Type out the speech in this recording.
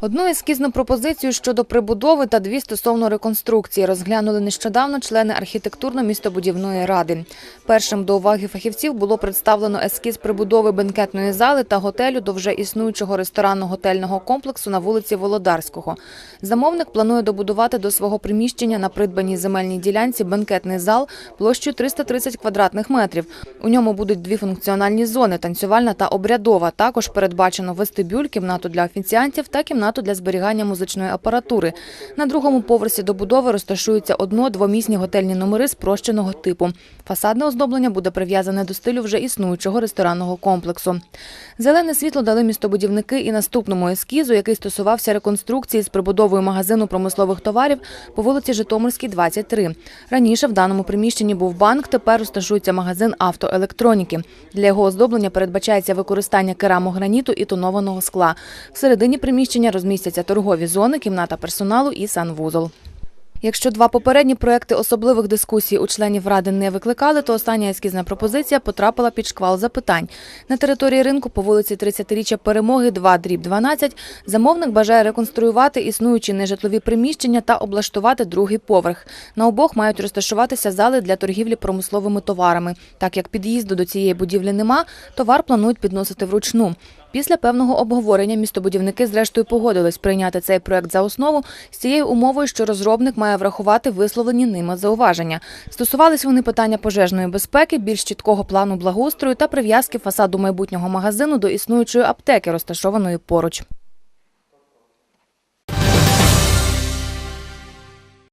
Одну ескізну пропозицію щодо прибудови та дві стосовно реконструкції розглянули нещодавно члени архітектурно-містобудівної ради. Першим до уваги фахівців було представлено ескіз прибудови бенкетної зали та готелю до вже існуючого ресторанно-готельного комплексу на вулиці Володарського. Замовник планує добудувати до свого приміщення на придбаній земельній ділянці бенкетний зал площею 330 квадратних метрів. У ньому будуть дві функціональні зони – танцювальна та обрядова. Також передбачено вестибюль, кімнату для офіціантів та кімнату для зберігання музичної апаратури. На другому поверсі добудови розташуються одно-двомісні готельні номери спрощеного типу. Фасадне оздоблення буде прив'язане до стилю вже існуючого ресторанного комплексу. Зелене світло дали містобудівники і наступному ескізу, який стосувався реконструкції з прибудовою магазину промислових товарів по вулиці Житомирській, 23. Раніше в даному приміщенні був банк, тепер розташується магазин автоелектроніки. Для його оздоблення передбачається використання керамограніту і тонованого скла. Всередині приміщення розмістяться торгові зони, кімната персоналу і санвузол. Якщо два попередні проекти особливих дискусій у членів ради не викликали, то остання ескізна пропозиція потрапила під шквал запитань. На території ринку по вулиці 30-річчя перемоги 2 дріб 12 замовник бажає реконструювати існуючі нежитлові приміщення та облаштувати другий поверх. На обох мають розташуватися зали для торгівлі промисловими товарами. Так як під'їзду до цієї будівлі нема, товар планують підносити вручну. Після певного обговорення містобудівники зрештою погодились прийняти цей проект за основу з цією умовою, що розробник має врахувати висловлені ними зауваження. Стосувались вони питання пожежної безпеки, більш чіткого плану благоустрою та прив'язки фасаду майбутнього магазину до існуючої аптеки, розташованої поруч.